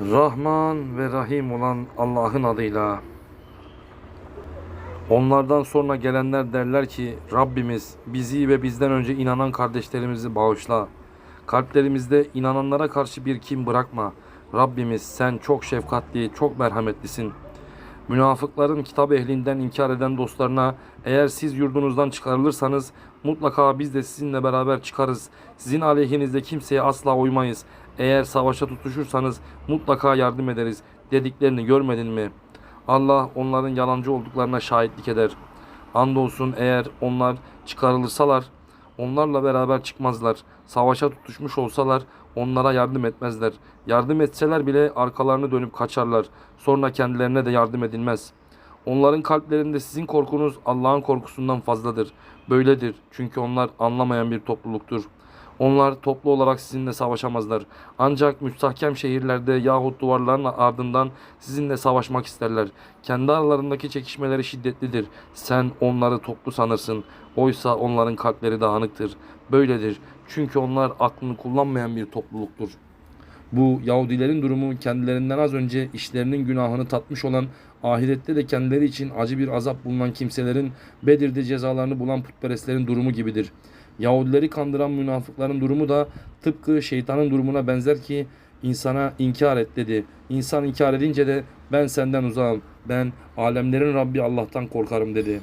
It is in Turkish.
Rahman ve Rahim olan Allah'ın adıyla. Onlardan sonra gelenler derler ki Rabbimiz bizi ve bizden önce inanan kardeşlerimizi bağışla. Kalplerimizde inananlara karşı bir kin bırakma. Rabbimiz sen çok şefkatli, çok merhametlisin. Münafıkların kitap ehlinden inkar eden dostlarına eğer siz yurdunuzdan çıkarılırsanız mutlaka biz de sizinle beraber çıkarız. Sizin aleyhinizde kimseye asla uymayız. Eğer savaşa tutuşursanız mutlaka yardım ederiz dediklerini görmedin mi? Allah onların yalancı olduklarına şahitlik eder. Andolsun eğer onlar çıkarılırsalar onlarla beraber çıkmazlar. Savaşa tutuşmuş olsalar onlara yardım etmezler. Yardım etseler bile arkalarını dönüp kaçarlar. Sonra kendilerine de yardım edilmez. Onların kalplerinde sizin korkunuz Allah'ın korkusundan fazladır. Böyledir çünkü onlar anlamayan bir topluluktur. Onlar toplu olarak sizinle savaşamazlar. Ancak müstahkem şehirlerde yahut duvarların ardından sizinle savaşmak isterler. Kendi aralarındaki çekişmeleri şiddetlidir. Sen onları toplu sanırsın. Oysa onların kalpleri dağınıktır. Böyledir. Çünkü onlar aklını kullanmayan bir topluluktur. Bu Yahudilerin durumu kendilerinden az önce işlerinin günahını tatmış olan ahirette de kendileri için acı bir azap bulunan kimselerin Bedir'de cezalarını bulan putperestlerin durumu gibidir. Yahudileri kandıran münafıkların durumu da tıpkı şeytanın durumuna benzer ki insana inkar et dedi. İnsan inkar edince de ben senden uzağım, ben alemlerin Rabbi Allah'tan korkarım dedi.